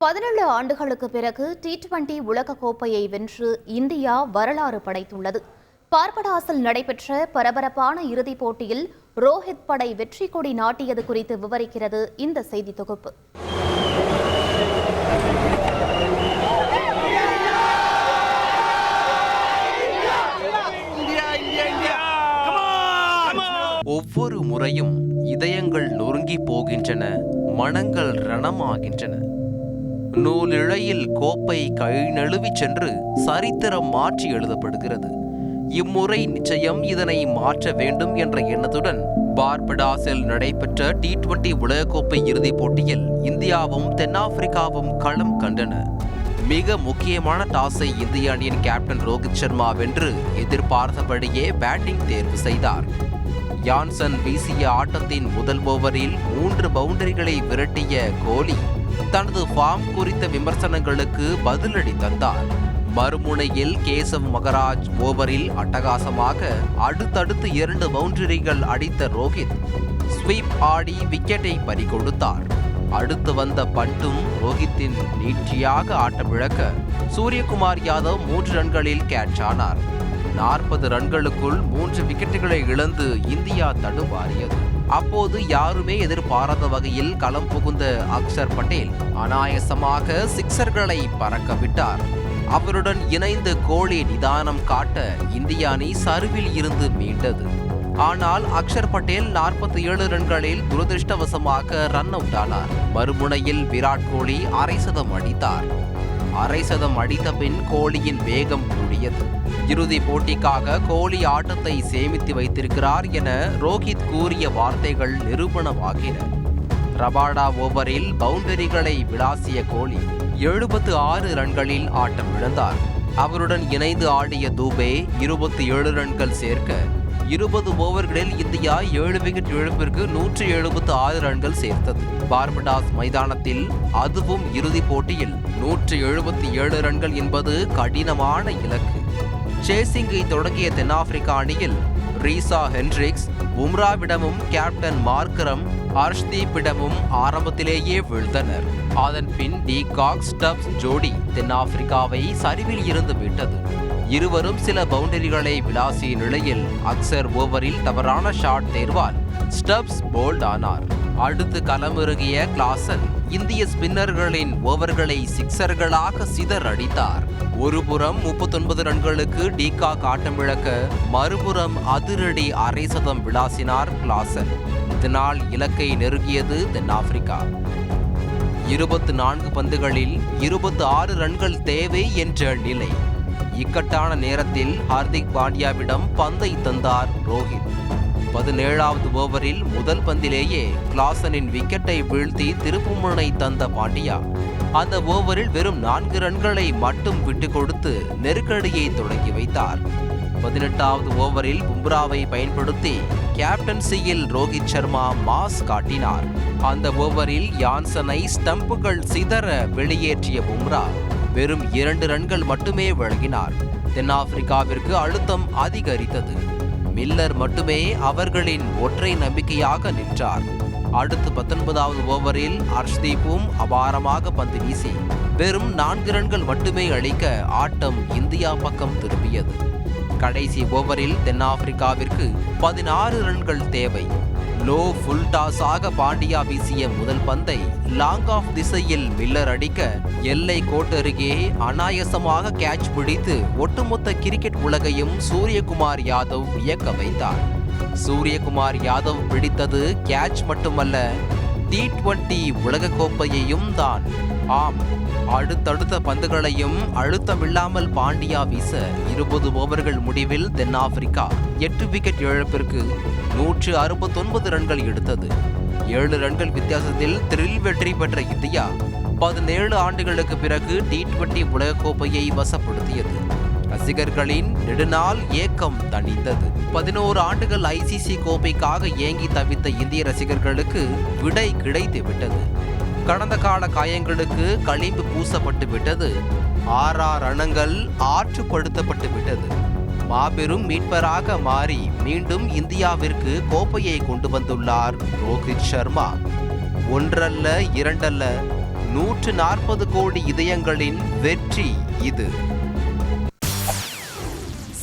பதினேழு ஆண்டுகளுக்கு பிறகு டி டுவெண்டி உலகக்கோப்பையை வென்று இந்தியா வரலாறு படைத்துள்ளது. பார்படாஸில் நடைபெற்ற பரபரப்பான இறுதிப் போட்டியில் ரோஹித் படை வெற்றி கொடி நாட்டியது குறித்து விவரிக்கிறது இந்த செய்தி தொகுப்பு. ஒவ்வொரு முறையும் இதயங்கள் நொறுங்கி போகின்றன மனங்கள் ரணமாகின்றன. நூலிழையில் கோப்பை கை நழுவிச் சென்று சரித்திரம் மாற்றி எழுதப்படுகிறது. இம்முறை நிச்சயம் இதனை மாற்ற வேண்டும் என்ற எண்ணத்துடன் பார்படாஸில் நடைபெற்ற டி டுவெண்டி உலகக்கோப்பை இறுதிப் போட்டியில் இந்தியாவும் தென்னாப்பிரிக்காவும் களம் கண்டன. மிக முக்கியமான டாஸை இந்திய அணியின் கேப்டன் ரோஹித் சர்மா வென்று எதிர்பார்த்தபடியே பேட்டிங் தேர்வு செய்தார். யான்சன் வீசிய ஆட்டத்தின் முதல் ஓவரில் மூன்று பவுண்டரிகளை விரட்டிய கோலி தனது ஃபார்ம் குறித்த விமர்சனங்களுக்கு பதிலடி தந்தார். மறுமுனையில் கேசவ் மகராஜ் ஓவரில் அட்டகாசமாக அடுத்தடுத்து இரண்டு பவுண்டரிகள் அடித்த ரோஹித் ஸ்வீப் ஆடி விக்கெட்டை பறிகொடுத்தார். அடுத்து வந்த பண்டும் ரோஹித்தின் நீட்சியாக ஆட்டமிழக்க சூரியகுமார் யாதவ் மூன்று ரன்களில் கேட்ச் ஆனார். நாற்பது ரன்களுக்குள் மூன்று விக்கெட்டுகளை இழந்து இந்தியா தடுமாறியது. அப்போது யாருமே எதிர்பாராத வகையில் களம் புகுந்த அக்ஷர் பட்டேல் அனாயசமாக சிக்சர்களை பறக்க விட்டார். அவருடன் இணைந்து கோலி நிதானம் காட்ட இந்திய அணி சரிவில் இருந்து மீண்டது. ஆனால் அக்ஷர் பட்டேல் நாற்பத்தி ஏழு ரன்களில் துரதிருஷ்டவசமாக ரன் அவுட் ஆனார். மறுமுனையில் விராட் கோலி அரை சதம் அடித்தார். அரை சதம் அடித்த பின் கோலியின் வேகம் கூடியது. இறுதி போட்டிக்காக கோலி ஆட்டத்தை சேமித்து வைத்திருக்கிறார் என ரோஹித் கூறிய வார்த்தைகள் நிரூபணமாகின. ரபாடா ஓவரில் பவுண்டரிகளை விளாசிய கோலி எழுபத்து ஆறு ரன்களில் ஆட்டம் இழந்தார். அவருடன் இணைந்து ஆடிய தூபே இருபத்தி ஏழு ரன்கள் சேர்க்க இருபது ஓவர்களில் இந்தியா ஏழு விக்கெட் இழப்பிற்கு நூற்றி எழுபத்து ஆறு ரன்கள் சேர்த்தது. பார்படாஸ் மைதானத்தில் அதுவும் இறுதிப் போட்டியில் நூற்றி எழுபத்தி ஏழு ரன்கள் என்பது கடினமான இலக்கு. சேசிங்கை தொடங்கிய தென்னாப்பிரிக்கா அணியில் ரீசா ஹென்ரிக்ஸ் பும்ராவிடமும் கேப்டன் மார்க்கரம் ஹர்ஷ்தீப்பிடமும் ஆரம்பத்திலேயே வீழ்ந்தனர். அதன் பின் டி காக்ஸ் ஸ்டப்ஸ் ஜோடி தென்னாப்பிரிக்காவை சரிவில் இருந்து விட்டது இருவரும் சில பவுண்டரிகளை விளாசிய நிலையில் அக்சர் ஓவரில் தவறான ஷாட் தேர்வால் ஸ்டப்ஸ் போல்ட் ஆனார். அடுத்து களமிறங்கிய கிளாசன் இந்திய ஸ்பின்னர்களின் ஓவர்களை சிக்சர்களாக சிதறடித்தார் ஒருபுறம் முப்பத்தொன்பது ரன்களுக்கு டீகாக் ஆட்டமிழக்க மறுபுறம் அதிரடி அரை சதம் விளாசினார் கிளாசன் இதனால் இலக்கை நெருங்கியது தென்னாப்பிரிக்கா இருபத்து நான்கு பந்துகளில் இருபத்து ஆறு ரன்கள் தேவை என்ற நிலை. இக்கட்டான நேரத்தில் ஹார்திக் பாண்டியாவிடம் பந்தை தந்தார் ரோஹித். பதினேழாவது ஓவரில் முதல் பந்திலேயே கிளாசனின் விக்கெட்டை வீழ்த்தி திருப்புமுனை தந்த பாண்டியா. அந்த ஓவரில் வெறும் நான்கு ரன்களை மட்டும் விட்டு கொடுத்து நெருக்கடியை தொடங்கி வைத்தார். பதினெட்டாவது ஓவரில் பும்ராவை பயன்படுத்தி கேப்டன்சியில் ரோஹித் சர்மா மாஸ் காட்டினார். அந்த ஓவரில் யான்சனை ஸ்டம்புகள் சிதற வெளியேற்றிய பும்ரா வெறும் இரண்டு ரன்கள் மட்டுமே வழங்கினார். தென்னாப்பிரிக்காவிற்கு அழுத்தம் அதிகரித்தது. மில்லர் மட்டுமே அவர்களின் ஒற்றை நம்பிக்கையாக நின்றார். அடுத்து பத்தொன்பதாவது ஓவரில் ஹர்ஷ்தீப்பும் அபாரமாக பந்து வீசி வெறும் நான்கு ரன்கள் மட்டுமே அளிக்க ஆட்டம் இந்தியா பக்கம் திரும்பியது. கடைசி ஓவரில் தென்னாப்பிரிக்காவிற்கு பதினாறு ரன்கள் தேவை. லோ ஃபுல் டாஸாக பாண்டியா வீசிய முதல் பந்தை லாங் ஆஃப் திசையில் மில்லர் அடிக்க எல்லை கோட்டருகே அனாயசமாக கேட்ச் பிடித்து ஒட்டுமொத்த கிரிக்கெட் உலகையும் சூரியகுமார் யாதவ் வியக்க வைத்தார். சூரியகுமார் யாதவ் பிடித்தது கேட்ச் மட்டுமல்ல டி டுவெண்டி உலகக்கோப்பையையும் தான். ஆம் அடுத்தடுத்த பந்துகளையும் அழுத்தமில்லாமல் பாண்டியா வீச இருபது ஓவர்கள் முடிவில் தென்னாப்பிரிக்கா எட்டு விக்கெட் இழப்பிற்கு நூற்று அறுபத்தொன்பது ரன்கள் எடுத்தது. ஏழு ரன்கள் வித்தியாசத்தில் த்ரில் வெற்றி பெற்ற இந்தியா பதினேழு ஆண்டுகளுக்கு பிறகு டி டுவெண்டி உலகக்கோப்பையை வசப்படுத்தியது. ரசிகர்களின் நெடுநாள் ஏக்கம் தணிந்தது. பதினோரு ஆண்டுகள் ஐசிசி கோப்பைக்காக ஏங்கி தவித்த இந்திய ரசிகர்களுக்கு விடை கிடைத்து விட்டது. கடந்த கால காயங்களுக்கு களிம்பு பூசப்பட்டு விட்டது. ஆறார் அணங்கள் ஆற்றுப்படுத்தப்பட்டு விட்டது. மாபெரும் மீட்பராக மாறி மீண்டும் இந்தியாவிற்கு கோப்பையை கொண்டு வந்துள்ளார் ரோஹித் சர்மா. ஒன்றல்ல இரண்டல்ல நூற்று நாற்பது கோடி இதயங்களின் வெற்றி இது.